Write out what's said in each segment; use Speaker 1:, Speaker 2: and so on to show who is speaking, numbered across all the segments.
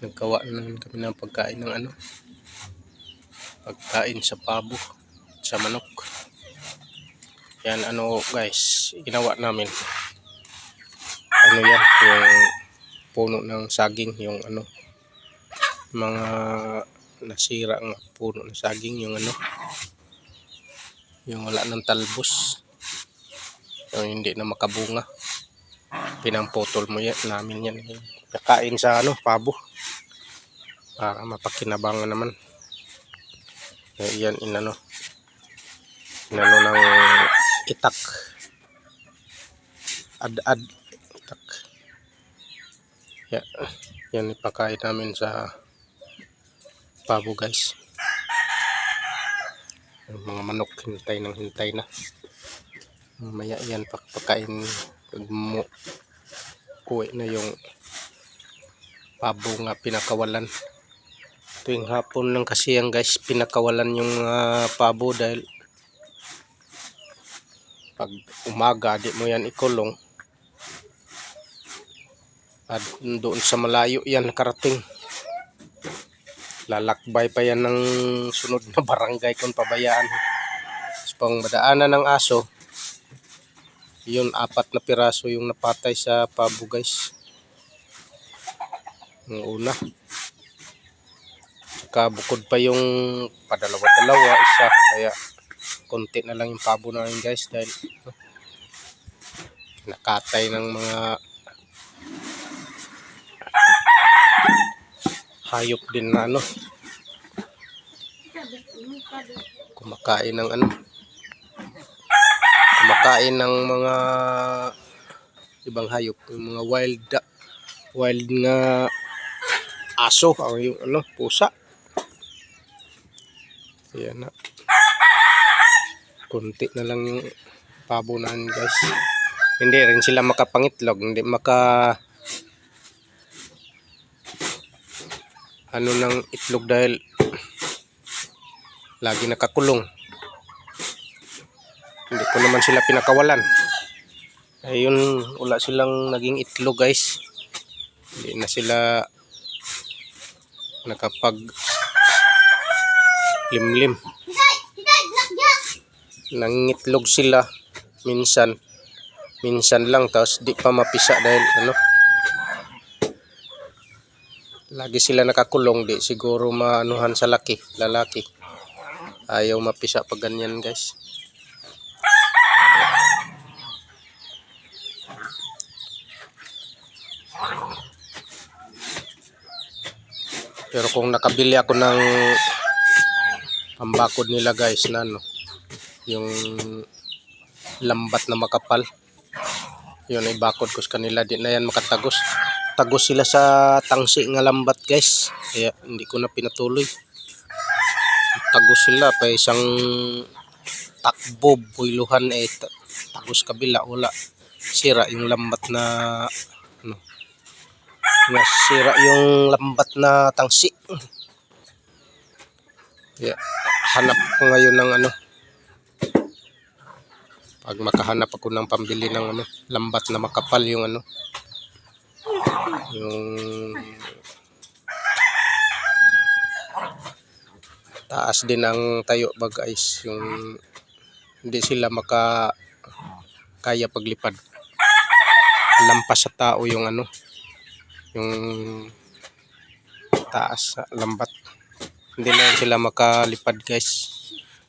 Speaker 1: nagkawa na naman kami ng pagkain ng ano pagkain sa pabo sa manok. Yan ano guys ginawa namin. Ano yan yung puno ng saging yung ano mga nasira ang puno ng saging yung ano yung wala ng talbos. Yung hindi na makabunga pinamputol mo yan namin yan kakain sa ano pabo. Para mapakinabangan naman. Eh, yan inano. Inano ng itak. Ad ad itak. Yan, yan ipakain namin sa pabo guys. Yung mga manok hintay ng hintay na. Mamaya yan pakpakain pag mo uwi na yung pabo nga pinakawalan. Tuwing hapon lang kasi yan guys pinakawalan yung ah, pabo dahil pag umaga di mo yan ikulong. At doon sa malayo yan nakarating. Lalakbay pa yan ng sunod na barangay kung pabayaan. Pang madaanan ng aso yun apat na piraso yung napatay sa pabo guys. Yung una. Saka bukod pa yung padalawa-dalawa isa. Kaya konti na lang yung pabo namin guys dahil nakatay ng mga hayop din na ano kumakain ng ano kumakain ng mga ibang hayop yung mga wild wild nga aso o yung ano pusa Ayan na. Kunti na lang yung pabo na guys. Hindi rin sila makapangitlog. Hindi maka ano ng itlog dahil lagi nakakulong. Ko naman sila pinakawalan. Ayun, wala silang naging itlog guys. Hindi na sila nakapag limlim. Nangitlog sila minsan. Minsan lang tapos di pa mapisa dahil ano. Lagi sila nakakulong di siguro maanuhan sa laki, lalaki. Ayaw mapisa pag ganyan guys. Pero kung nakabili ako ng pambakod nila guys na ano yung lambat na makapal yun ay bakod ko sa kanila. Di na yan makatagos. Tagos sila sa tangsi nga lambat guys. Kaya hindi ko na pinatuloy. Tagos sila pa isang takbo builuhan eh ta- tagos kabila. Wala. Sira yung lambat na ano nga sira yung lambat na tangsi. Kaya hanap ko ngayon ng ano. Pag makahanap ako ng pambili ng ano lambat na makapal yung ano. Yung taas din ang tayo ba guys yung hindi sila maka kaya paglipad. Lampas sa tao yung ano yung taas sa lambat. Hindi na sila makalipad guys.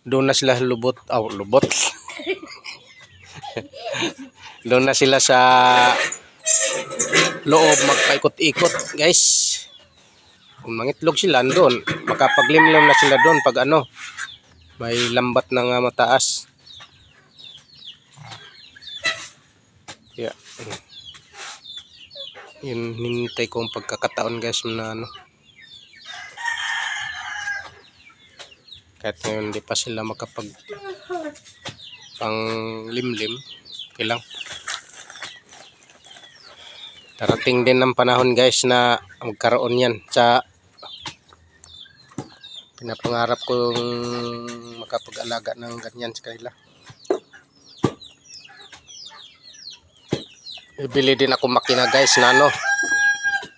Speaker 1: Doon na sila lubot. Oh lubot. Doon na sila sa loob magpaikot-ikot guys. Kung mangitlog sila doon. Makapaglimlim na sila doon pag ano may lambat na nga mataas. Mm. Yun hinintay ko ang pagkakataon guys na ano. Kahit ngayon hindi pa sila makapag pang limlim okay lang. Darating din ng panahon guys na magkaroon yan. Sa pinapangarap kong makapag-alaga ng ganyan sa kanila bibili din ako makina guys na ano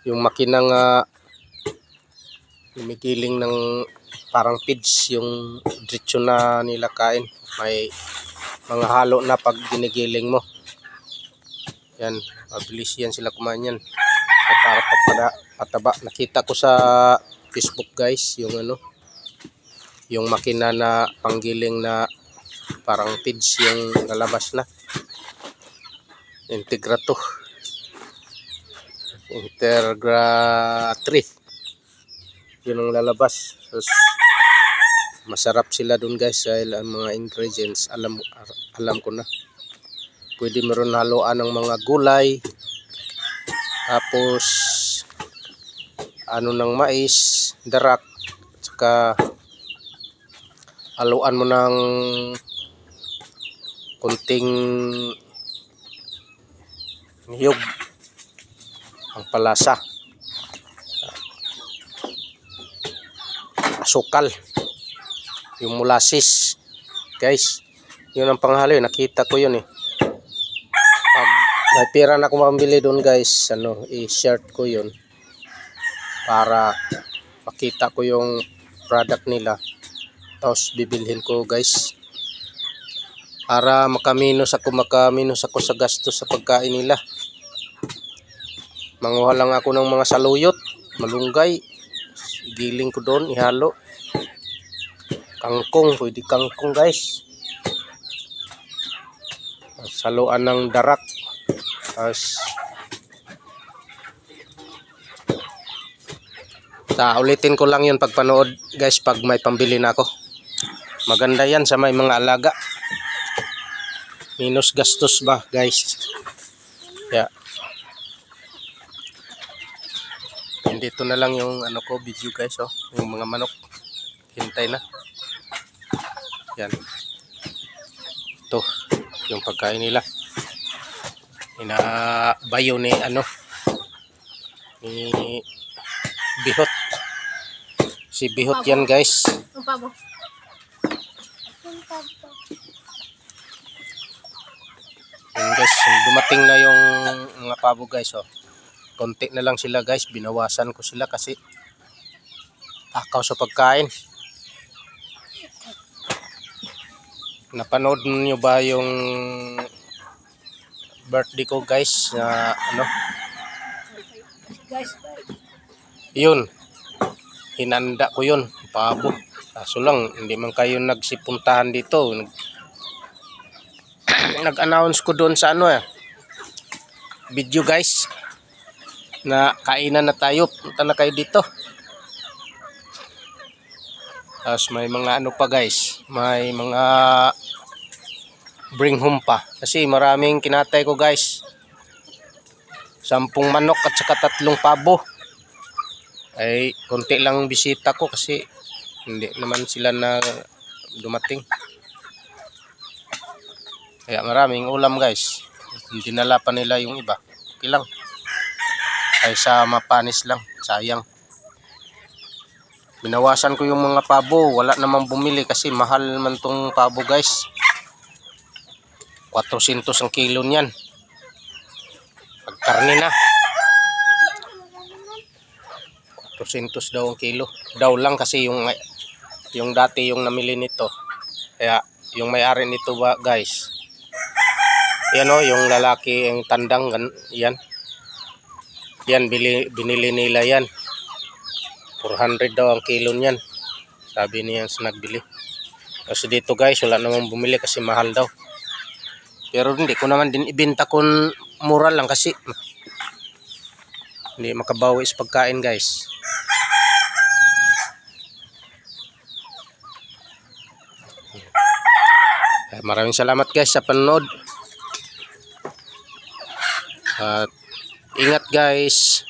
Speaker 1: yung makinang ah, Lumigiling ng parang pids yung diretso na nila kain. May mga halo na pag ginigiling mo. Yan, mabilis yan sila kumain yan. At para papada, pataba. Nakita ko sa Facebook guys, yung ano, yung makina na panggiling na parang pids yung nalabas na. Integra to. Integra 3. Yun ang lalabas. Tapos, masarap sila dun guys dahil ang mga ingredients alam alam ko na. Pwede meron haluan ng mga gulay. Tapos ano ng mais, darak, saka haluan mo ng kunting niyog. Ang palasa. Asukal. Yung molasses. Guys yun ang panghalo yun nakita ko yun eh. Pag may pera na akong mambili doon guys ano i-shirt ko yun para makita ko yung product nila. Tapos bibilhin ko guys para makaminos ako makaminos ako sa gastos sa pagkain nila manguha lang ako ng mga saluyot malunggay giling ko doon ihalo kangkong pwede kangkong guys saluan ng darak tapos Ta, ulitin ko lang yun pagpanood guys pag may pambili na ako. Maganda yan sa may mga alaga. Minus gastos ba guys. Yeah. Dito na lang yung ano ko video guys oh. Yung mga manok. Hintay na. Yan. Ito. Yung pagkain nila. Inabayo ni ano. Ni Bihot. Si Bihot yan guys.
Speaker 2: Ang pabo.
Speaker 1: Yun guys, dumating na yung mga pabo guys oh. Konti na lang sila guys, binawasan ko sila kasi takaw sa pagkain. Napanood niyo ba yung birthday ko guys na ano? Yun. Hinanda ko yun, pabo. Kaso lang, hindi man kayo nagsipuntahan dito. Nag- Nag-announce ko doon sa ano eh. Video guys. Na kainan na tayo. Punta na kayo dito. Tapos may mga ano pa guys. May mga bring home pa. Kasi maraming kinatay ko guys. Sampung manok at saka tatlong pabo ay konti lang ang bisita ko kasi hindi naman sila na dumating. Kaya maraming ulam guys. Hindi nala pa nila yung iba. Okay lang. Kaysa mapanis lang. Sayang. Binawasan ko yung mga pabo. Wala namang bumili kasi mahal man tong pabo guys. 400 ang kilo niyan. Pagkarni na. 200 daw ang kilo. Daw lang kasi yung yung dati yung namili nito. Kaya yung may-ari nito ba guys. Yan o, yung lalaki yung tandang yan. Yan bili, binili nila yan. 400 daw ang kilo niyan. Sabi niya sa nagbili. Kasi dito guys, wala namang bumili kasi mahal daw. Pero hindi ko naman din ibenta kung mura lang kasi hindi makabawi sa pagkain guys. Maraming salamat guys sa panonood. At ingat guys.